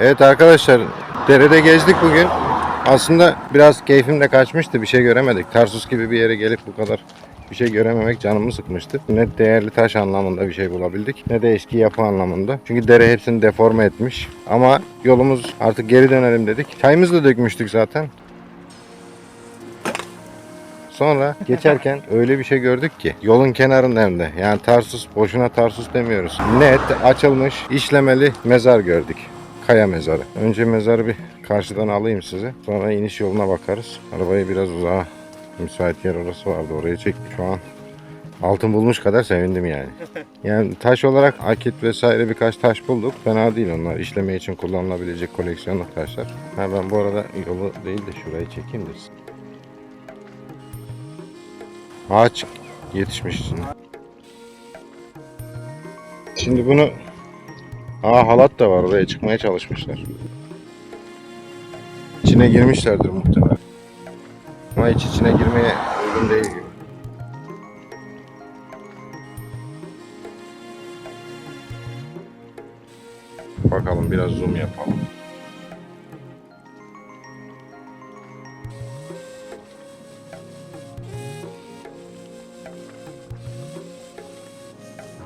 Evet arkadaşlar derede gezdik bugün. Aslında biraz keyfim de kaçmıştı bir şey göremedik. Tarsus gibi bir yere gelip bu kadar bir şey görememek canımı sıkmıştı. Ne değerli taş anlamında bir şey bulabildik ne de eski yapı anlamında. Çünkü dere hepsini deforme etmiş. Ama yolumuz artık geri dönelim dedik. Çayımızı da dökmüştük zaten. Sonra geçerken öyle bir şey gördük ki yolun kenarında hem de yani Tarsus boşuna Tarsus demiyoruz. Net açılmış işlemeli mezar gördük. Kaya mezarı. Önce mezarı bir karşıdan alayım size. Sonra iniş yoluna bakarız. Arabayı biraz uzağa müsait yer orası vardı oraya çektik şu an. Altın bulmuş kadar sevindim yani. Yani taş olarak akit vesaire birkaç taş bulduk. Fena değil onlar. İşleme için kullanılabilecek koleksiyonluk taşlar. Ha ben bu arada yolu değil de şurayı çekeyim de. Ağaç yetişmiş içine. Şimdi bunu Aa halat da var oraya çıkmaya çalışmışlar. İçine girmişlerdir muhtemelen. Ama hiç içine girmeye uygun değil gibi. Bakalım biraz zoom yapalım.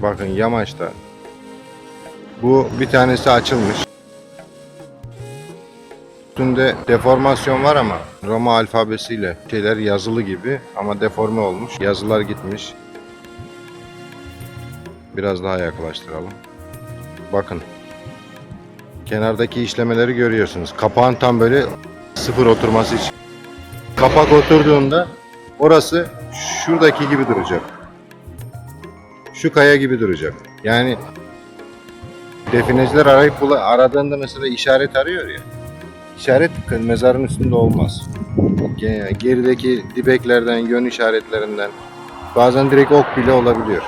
Bakın yamaçta. Bu bir tanesi açılmış. Üstünde deformasyon var ama Roma alfabesiyle şeyler yazılı gibi ama deforme olmuş. Yazılar gitmiş. Biraz daha yaklaştıralım. Bakın. Kenardaki işlemeleri görüyorsunuz. Kapağın tam böyle sıfır oturması için. Kapak oturduğunda orası şuradaki gibi duracak. Şu kaya gibi duracak. Yani defineciler arayıp bula- aradığında mesela işaret arıyor ya. İşaret mezarın üstünde olmaz. Ge- Gerideki dibeklerden, yön işaretlerinden bazen direkt ok bile olabiliyor.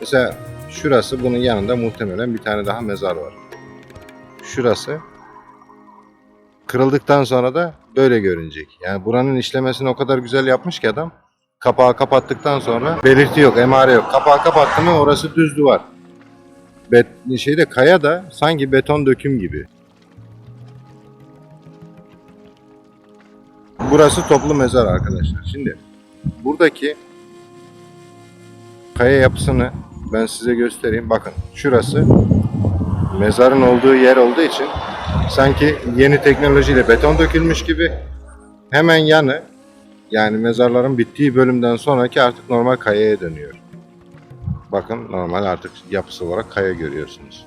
Mesela şurası bunun yanında muhtemelen bir tane daha mezar var. Şurası kırıldıktan sonra da böyle görünecek. Yani buranın işlemesini o kadar güzel yapmış ki adam kapağı kapattıktan sonra belirti yok, emare yok. Kapağı kapattı mı orası düz duvar. Bet, şeyde kaya da sanki beton döküm gibi. Burası toplu mezar arkadaşlar. Şimdi buradaki kaya yapısını ben size göstereyim. Bakın şurası mezarın olduğu yer olduğu için sanki yeni teknolojiyle beton dökülmüş gibi hemen yanı yani mezarların bittiği bölümden sonraki artık normal kayaya dönüyor. Bakın normal artık yapısı olarak kaya görüyorsunuz.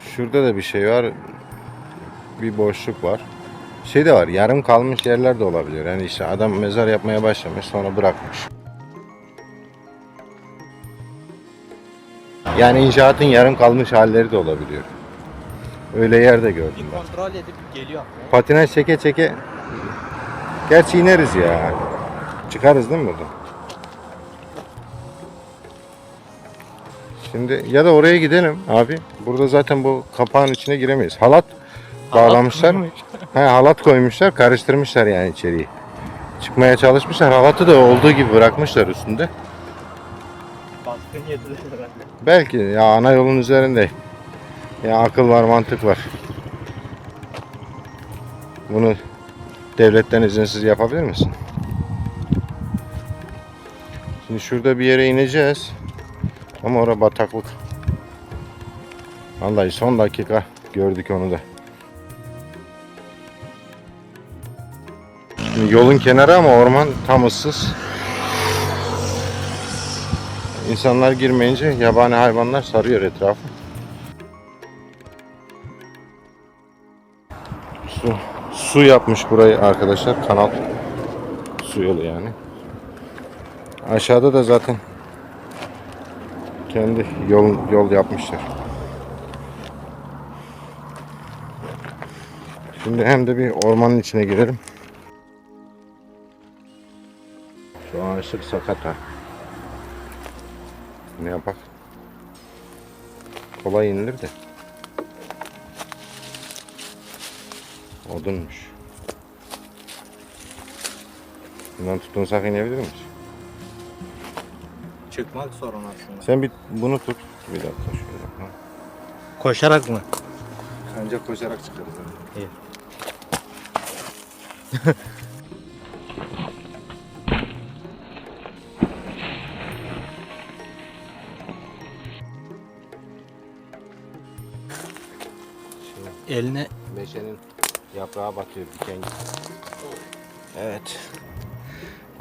Şurada da bir şey var. Bir boşluk var. Şey de var, yarım kalmış yerler de olabilir. Yani işte adam mezar yapmaya başlamış, sonra bırakmış. Yani inşaatın yarım kalmış halleri de olabiliyor. Öyle yer de gördüm ben. kontrol edip geliyor. Patinaj çeke çeke. Gerçi ineriz ya. Çıkarız değil mi buradan? Şimdi ya da oraya gidelim abi. Burada zaten bu kapağın içine giremeyiz. Halat bağlamışlar. koymuş. He, halat koymuşlar, karıştırmışlar yani içeriği. Çıkmaya çalışmışlar. Halatı da olduğu gibi bırakmışlar üstünde. Baskın yediler herhalde. Belki ya ana yolun üzerinde. Ya akıl var, mantık var. Bunu devletten izinsiz yapabilir misin? Şimdi şurada bir yere ineceğiz. Ama orada bataklık. Vallahi son dakika gördük onu da. Şimdi yolun kenarı ama orman tam ıssız. İnsanlar girmeyince yabani hayvanlar sarıyor etrafı. Su, su yapmış burayı arkadaşlar. Kanal su yolu yani. Aşağıda da zaten kendi yol yol yapmışlar. Şimdi hem de bir ormanın içine girelim. Sakat ha. Ne yapak? Kolay inilir de. Odunmuş. Bundan tutunsak inebilir miyiz? Çıkmak sorun aslında. Sen bir bunu tut. Bir dakika şöyle. Koşarak mı? Ancak koşarak çıkarız. İyi. Eline Meşenin yaprağı batıyor diken. Evet.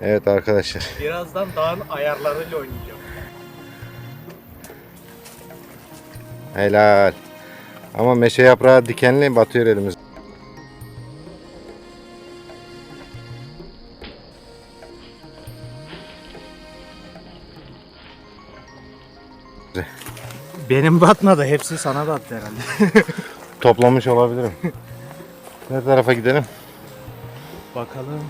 Evet arkadaşlar. birazdan dağın ayarlarıyla oynayacağım. Helal. Ama meşe yaprağı dikenli batıyor elimiz. Benim batmadı. Hepsi sana battı herhalde. Toplamış olabilirim. ne tarafa gidelim? Bakalım.